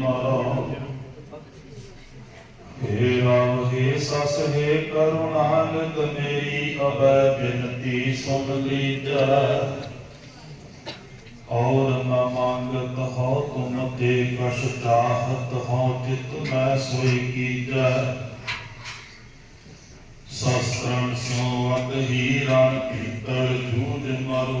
ਮਾਰੋ ਹੇ ਰਾਮ, ਹੇ ਸਸ, ਹੇ ਕਰੁਣਾਨੰਦ ਮੇਰੀ ਅਬੈ ਬਿਨਤੀ ਸੁਣ ਲੀਜੈ ਔਰ ਨ ਮੰਗਤ ਹੋ ਤੁਮ ਤੇ ਕਛ ਚਾਹਤ ਹੋ ਜਿਤ ਮੈਂ ਸੋਈ ਕੀਜੈ ਸ਼ਸਤਰੰ ਸੋਵਤ ਹੀ ਰਣ ਭੀਤਰ ਜੂਝ ਮਰੂ।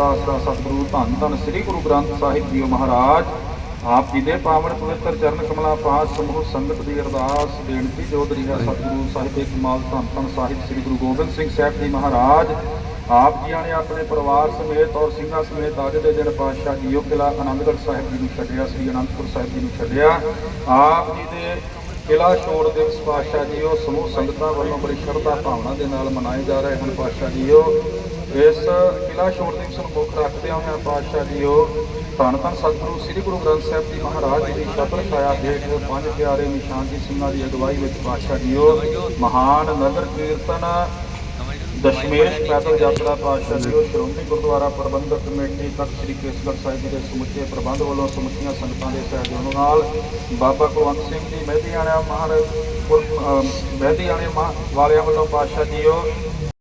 ਦੇ ਦਾ ਸਤਿਗੁਰੂ ਧੰਨ ਧੰਨ ਸ੍ਰੀ ਗੁਰੂ ਗ੍ਰੰਥ ਸਾਹਿਬ ਜੀਓ ਮਹਾਰਾਜ। ਆਪ ਜੀ ਦੇ ਪਾਵਨ ਪਵਿੱਤਰ ਚਰਨ ਕਮਲਾਂ ਪਾਸ ਸਮੂਹ ਸੰਗਤ ਦੀ ਅਰਦਾਸ, ਬੇਨਤੀ ਜੋ ਦਰੀ ਸਤਿਗੁਰੂ ਸਾਹਿਬ ਦੇ ਕਮਾਲ ਧੰਨ ਧੰਨ ਸਾਹਿਬ ਸ੍ਰੀ ਗੁਰੂ ਗੋਬਿੰਦ ਸਿੰਘ ਸਾਹਿਬ ਜੀ ਮਹਾਰਾਜ। ਆਪ ਜੀਆਂ ਨੇ ਆਪਣੇ ਪਰਿਵਾਰ ਸਮੇਤ ਔਰ ਸਿੰਘਾਂ ਸਮੇਤ ਅੱਜ ਦੇ ਦਿਨ ਪਾਤਸ਼ਾਹ ਜੀਓ ਕਿਲਾ ਆਨੰਦਗੜ੍ਹ ਸਾਹਿਬ ਜੀ ਨੂੰ ਛੱਡਿਆ, ਸ੍ਰੀ ਅਨੰਦਪੁਰ ਸਾਹਿਬ ਜੀ ਨੂੰ ਛੱਡਿਆ। ਆਪ ਜੀ ਦੇ ਕਿਲਾ ਛੋੜ ਦਿਵਸ ਪਾਤਸ਼ਾਹ ਜੀਓ, ਸਮੂਹ ਸੰਗਤਾਂ ਵੱਲੋਂ ਬੜੀ ਸ਼ਰਧਾ ਭਾਵਨਾ ਦੇ ਨਾਲ ਮਨਾਏ ਜਾ ਰਹੇ ਹਨ ਪਾਤਸ਼ਾਹ ਜੀਓ। ਇਸ ਕਿਲਾ ਛੋੜ ਦਿਵਸ ਨੂੰ ਮੁੱਖ ਰੱਖਦਿਆਂ ਹੋਇਆਂ ਪਾਤਸ਼ਾਹ ਜੀ ਜੀਓ ਧੰਨ ਧੰਨ ਸਤਿਗੁਰੂ, ਸ੍ਰੀ ਗੁਰੂ ਗ੍ਰੰਥ ਸਾਹਿਬ ਜੀ ਮਹਾਰਾਜ ਜੀ ਦੀ ਸ਼ਬਦ ਛਾਇਆ ਹੇਠ ਪੰਜ ਪਿਆਰੇ ਨਿਸ਼ਾਨ ਜੀ ਸਿੰਘਾਂ ਦੀ ਅਗਵਾਈ ਵਿੱਚ ਪਾਤਸ਼ਾਹ ਜੀਓ ਮਹਾਨ ਨਗਰ ਕੀਰਤਨ ਦਸ਼ਮੇਸ਼ ਪੈਦਲ ਯਾਤਰਾ ਪਾਤਸ਼ਾਹ ਜੀਓ ਸ਼੍ਰੋਮਣੀ ਗੁਰਦੁਆਰਾ ਪ੍ਰਬੰਧਕ ਕਮੇਟੀ ਤਖਤ ਸ੍ਰੀ ਕੇਸਗੜ੍ਹ ਸਾਹਿਬ ਜੀ ਦੇ ਸਮੁੱਚੇ ਪ੍ਰਬੰਧ ਵੱਲੋਂ ਸਮੁੱਚੀਆਂ ਸੰਗਤਾਂ ਦੇ ਸਹਿਯੋਗ ਨਾਲ ਬਾਬਾ ਕੁਲਵੰਤ ਸਿੰਘ ਜੀ ਮਹਿਦੀ ਆਣਿਆ ਮਹਾਰਾਜ ਮਹਿਦੀ ਆਣੇ ਮਹਾ- ਵਾਲਿਆਂ ਵੱਲੋਂ ਪਾਤਸ਼ਾਹ ਜੀਓ ਇਹ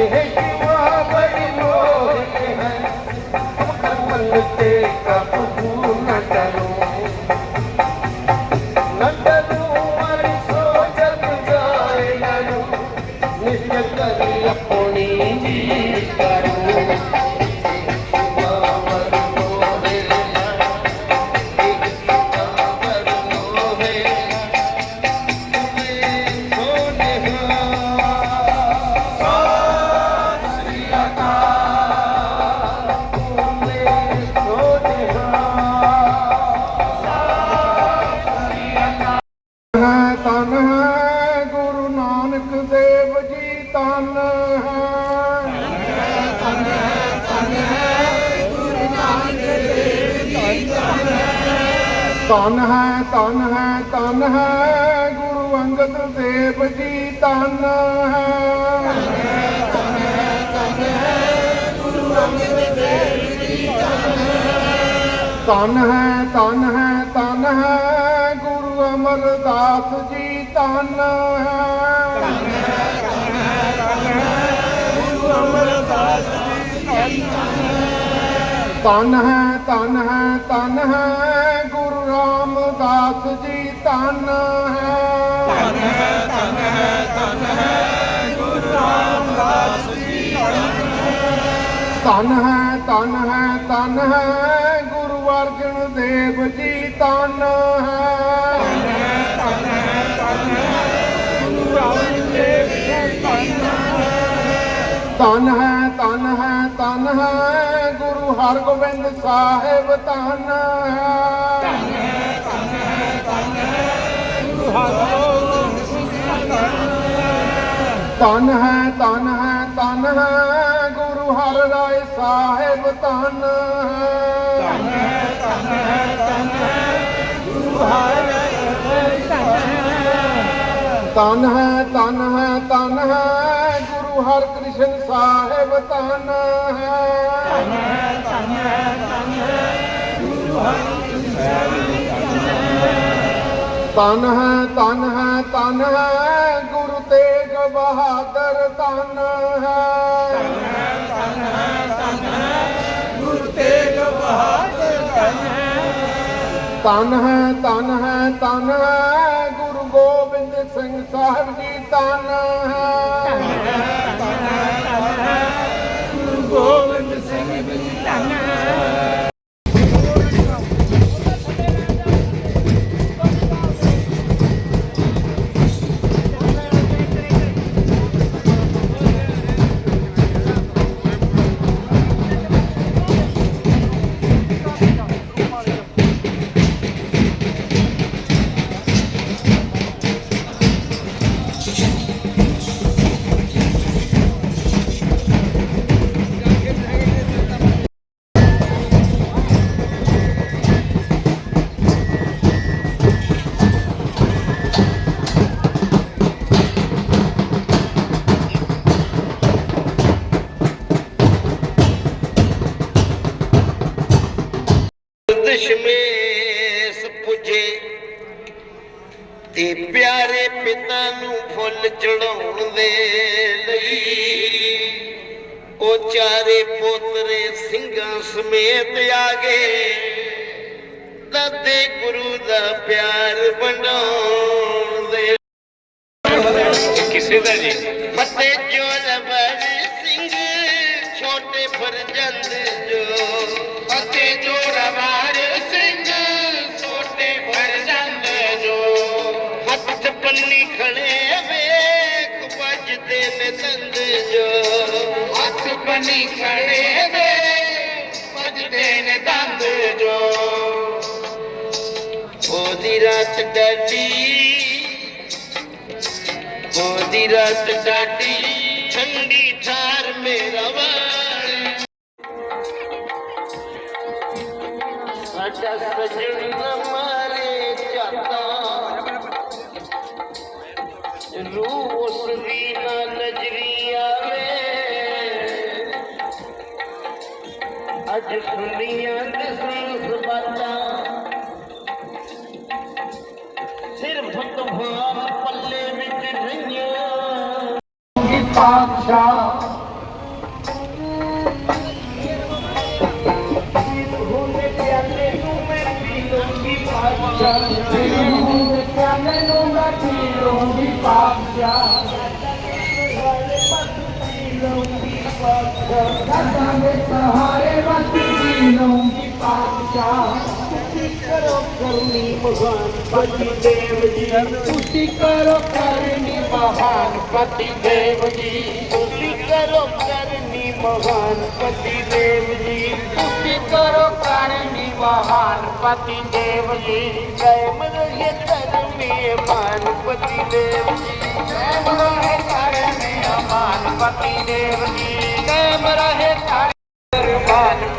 ਇਹ ਸ਼ਿਵ ਤਨ ਹੈ ਤਨ ਹੈ ਤਨ ਹੈ, ਗੁਰੂ ਅੰਗਦ ਦੇਵ ਜੀ ਤਨ ਹੈ। ਤਨ ਹੈ ਤਨ ਹੈ ਤਨ ਹੈ, ਗੁਰੂ ਅਮਰਦਾਸ ਜੀ ਹੈ। ਤਨ ਹੈ, ਧਨ ਹੈ ਤਨ ਹੈ ਧੰਨ ਹੈ। ਧੰਨ ਹੈ ਧੰਨ ਹੈ ਧੰਨ ਹੈ। ਗੁਰੂ ਰਾਮਦਾਸ ਜੀ ਧੰਨ ਹੈ ਧੰਨ ਹੈ ਧੰਨ ਹੈ। ਹੈ ਗੁਰੂ ਰਾਮਦਾਸ ਜੀ ਧੰਨ ਹੈ। ਧੰਨ ਹੈ ਧੰਨ ਹੈ ਗੁਰੂ ਅਰਜਨ ਦੇਵ ਜੀ ਧੰਨ ਹੈ। ਧੰਨ ਹੈ ਧੰਨ ਹੈ ਧੰਨ ਹੈ। ਗੁਰੂ ਹਰਗੋਬਿੰਦ ਸਾਹਿਬ ਧੰਨ ਹੈ। ਧੰਨ ਹੈ ਧੰਨ ਹੈ ਧੰਨ ਹੈ ਗੁਰੂ ਹਰ ਰਾਏ ਸਾਹਿਬ ਧੰਨ ਹੈ। ਧੰਨ ਹੈ ਧੰਨ ਹੈ ਧੰਨ ਹੈ ਗੁਰੂ ਹਰਕ੍ਰਿਸ਼ਨ ਸਾਹਿਬ ਧੰਨ ਹੈ। ਧੰਨ ਹੈ ਧੰਨ ਹੈ ਧੰਨ ਹੈ ਗੁਰੂ ਤੇਗ ਬਹਾਦਰ ਧੰਨ ਹੈ। ਧੰਨ ਹੈ। ਧੰਨ ਹੈ ਧੰਨ ਹੈ ਗੁਰੂ ਗੋਬਿੰਦ ਸਿੰਘ ਸਾਹਿਬ ਜੀ ਧੰਨ ਹੈ। ਗਏ ਦਾਦੇ ਗੁਰੂ ਦਾ ਪਿਆਰ ਵੰਡਾਉਣ ਦੇ ਕਿਸੇ ਦਾ ਜੀ? ਫਤਿਹ ਜੋ ਲਵਰ ਸਿੰਘ ਛੋਟੇ ਫਰਜ਼ੰਦ ਜੋ। ਫਤਿਹ ਜੋ ਲਵਰ ਸਿੰਘ ਛੋਟੇ ਫਰਜ਼ੰਦ ਜੋ। ਹੱਥ ਪੰਨੀ ਖੜੇ ਵੇਖ ਵੱਜਦੇ ਨੇ ਦੰਦ ਜੋ। ਹੱਥ ਪੰਨੀ ਖੜੇ ਵੇਖ ਰਾਤ ਡਾਟੀ ਉਹਦੀ ਰਾਤ ਡਾਟੀ ਠੰਡੀ ਠਾਰ ਮੇਰਾ ਵਾਲ। ਸਾਡਾ ਸਜਣ ਮਾਰੇ ਜਾਤਾ ਰੂਹ ਉਸ ਦੀ ਨਾ ਨਜ਼ਰੀ ਆਵੇ। ਅੱਜ ਸੁਨੀਆਂ ਜੀ ਪਾਤਸ਼ਾਹ ਹੁੰਦੇ ਪਿਆਲੇ ਨੂੰ ਮੈਂ ਪੀ ਲੂੰਗੀ ਪਾਤਸ਼ਾਹ ਹੁੰਦੇ ਪਿਆਲੇ ਨੂੰ ਮੈਂ ਪੀ ਲੂੰਗੀ ਪਾਤਸ਼ਾਹ ਦਾਦਾ ਦੇ ਸਹਾਰੇ ਵਸ ਜੀ ਲੂੰਗੀ ਪਾਤਸ਼ਾਹ ਕਰੋ ਕਰਨੀ ਮਹਾਨ ਪਤੀ ਦੇਵ ਜੀ ਤੁਸੀਂ ਕਰੋ ਕਰਨੀ ਮਹਾਨ ਪਤੀ ਦੇਵ ਜੀ ਤੁਸੀਂ ਕਰੋ ਕਰਨੀ ਮਹਾਨ ਪਤੀ ਦੇਵ ਜੀ ਤੁਸੀਂ ਕਰੋ ਕਰਨੀ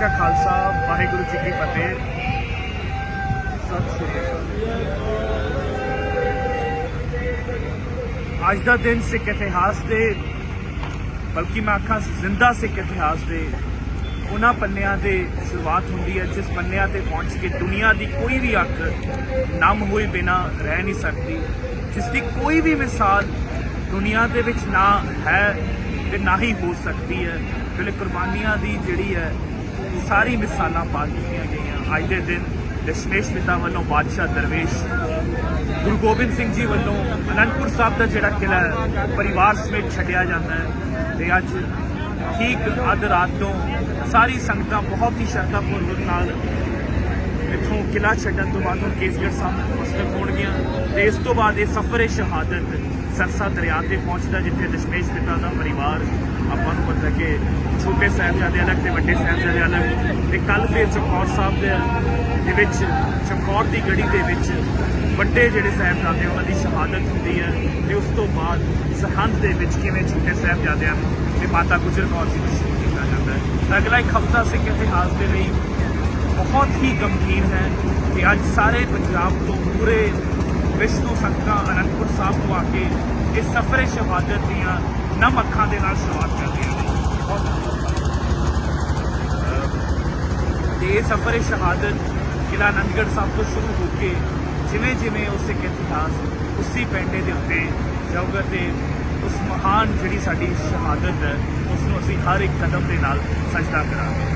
ਕਾ ਖਾਲਸਾ, ਵਾਹਿਗੁਰੂ ਜੀ ਕੀ ਫਤਿਹ। ਸਤਿ ਸ਼੍ਰੀ ਅਕਾਲ। ਅੱਜ ਦਾ ਦਿਨ ਸਿੱਖ ਇਤਿਹਾਸ ਦੇ, ਬਲਕਿ ਮੈਂ ਆਖਾਂ ਜ਼ਿੰਦਾ ਸਿੱਖ ਇਤਿਹਾਸ ਦੇ, ਉਹਨਾਂ ਪੰਨਿਆਂ ਦੇ ਸ਼ੁਰੂਆਤ ਹੁੰਦੀ ਹੈ, ਜਿਸ ਪੰਨਿਆਂ ਤੇ ਪਹੁੰਚ ਕੇ ਦੁਨੀਆ ਦੀ ਕੋਈ ਵੀ ਅੱਖ ਨਮ ਹੋਏ ਬਿਨਾ ਰਹਿ ਨਹੀਂ ਸਕਦੀ, ਜਿਸ ਦੀ ਕੋਈ ਵੀ ਮਿਸਾਲ ਦੁਨੀਆ ਦੇ ਵਿੱਚ ਨਾ ਹੈ ਤੇ ਨਾ ਹੀ ਹੋ ਸਕਦੀ ਹੈ। ਜਿਹੜੇ ਕੁਰਬਾਨੀਆਂ ਦੀ ਜਿਹੜੀ ਹੈ ਸਾਰੀ ਮਿਸਾਲਾਂ ਪਾ ਦਿੱਤੀਆਂ ਗਈਆਂ। ਅੱਜ ਦੇ ਦਿਨ ਦਸ਼ਮੇਸ਼ ਪਿਤਾ ਵੱਲੋਂ ਬਾਦਸ਼ਾਹ ਦਰਵੇਸ਼, ਗੁਰੂ ਗੋਬਿੰਦ ਸਿੰਘ ਜੀ ਵੱਲੋਂ ਅਨੰਦਪੁਰ ਸਾਹਿਬ ਦਾ ਜਿਹੜਾ ਕਿਲਾ ਹੈ, ਪਰਿਵਾਰ ਸਮੇਤ ਛੱਡਿਆ ਜਾਂਦਾ ਹੈ। ਤੇ ਅੱਜ ਠੀਕ ਅੱਧ ਰਾਤ ਤੋਂ ਸਾਰੀ ਸੰਗਤਾਂ ਬਹੁਤ ਹੀ ਸ਼ਰਧਾ ਪੂਰਵਕ ਨਾਲ ਇੱਥੋਂ ਕਿਲਾ ਛੱਡਣ ਤੋਂ ਬਾਅਦ ਹੁਣ ਕੇਸਗੜ੍ਹ ਸਾਹਿਬ ਮੁਸਤਕ ਹੋਣਗੀਆਂ। ਤੇ ਇਸ ਤੋਂ ਬਾਅਦ ਇਹ ਸਫ਼ਰ ਸ਼ਹਾਦਤ ਸਰਸਾ ਦਰਿਆ ਤੇ ਪਹੁੰਚਦਾ, ਜਿੱਥੇ ਦਸ਼ਮੇਸ਼ ਪਿਤਾ ਦਾ ਪਰਿਵਾਰ ਆਪਾਂ ਨੂੰ ਪਤਾ ਕਿ ਛੋਟੇ ਸਾਹਿਬਜ਼ਾਦੇ ਅਲੱਗ ਤੇ ਵੱਡੇ ਸਾਹਿਬਜ਼ਾਦੇ ਅਲੱਗ ਤੇ ਕੱਲ ਫਿਰ ਚਮਕੌਰ ਸਾਹਿਬ ਦੇ ਦੇ ਵਿੱਚ ਚਮਕੌਰ ਦੀ ਗੜੀ ਦੇ ਵਿੱਚ ਵੱਡੇ ਜਿਹੜੇ ਸਾਹਿਬਜ਼ਾਦੇ ਉਹਨਾਂ ਦੀ ਸ਼ਹਾਦਤ ਹੁੰਦੀ ਹੈ ਤੇ ਉਸ ਤੋਂ ਬਾਅਦ ਸਰਹੰਦ ਦੇ ਵਿੱਚ ਕਿਵੇਂ ਛੋਟੇ ਸਾਹਿਬਜ਼ਾਦਿਆਂ ਨੂੰ ਤੇ ਮਾਤਾ ਗੁਜਰ ਕੌਰ ਜੀ ਨੂੰ ਸ਼ਹੀਦ ਕੀਤਾ ਜਾਂਦਾ ਹੈ। ਤਾਂ ਅਗਲਾ ਇੱਕ ਹਫ਼ਤਾ ਸਿੱਖ ਇਤਿਹਾਸ ਦੇ ਲਈ ਬਹੁਤ ਹੀ ਗੰਭੀਰ ਹੈ ਕਿ ਅੱਜ ਸਾਰੇ ਪੰਜਾਬ ਤੋਂ ਪੂਰੇ ਵਿਸ਼ਵ ਤੋਂ ਸੰਗਤਾਂ ਅਨੰਦਪੁਰ ਸਾਹਿਬ ਤੋਂ ਆ ਕੇ ਇਸ ਸਫ਼ਰੇ ਸ਼ਹਾਦਤ ਦੀਆਂ ਨਮ ਅੱਖਾਂ ਦੇ ਨਾਲ ਸ਼ੁਰੂਆਤ ਕਰਦੀਆਂ ਨੇ। ਤੇ ਇਹ ਸਫ਼ਰੇ ਸ਼ਹਾਦਤ ਕਿਲਾ ਆਨੰਦਗੜ੍ਹ ਸਾਹਿਬ ਤੋਂ ਸ਼ੁਰੂ ਹੋ ਕੇ ਜਿਵੇਂ ਜਿਵੇਂ ਉਸ ਸਿੱਖ ਇਤਿਹਾਸ ਉਸੇ ਪੈਂਡੇ ਦੇ ਉੱਤੇ ਜਾਊਗਾ ਤੇ ਉਸ ਮਹਾਨ ਜਿਹੜੀ ਸਾਡੀ ਸ਼ਹਾਦਤ ਹੈ ਉਸ ਨੂੰ ਅਸੀਂ ਹਰ ਇੱਕ ਕਦਮ ਦੇ ਨਾਲ ਸਜਦਾ ਕਰਾਂਗੇ।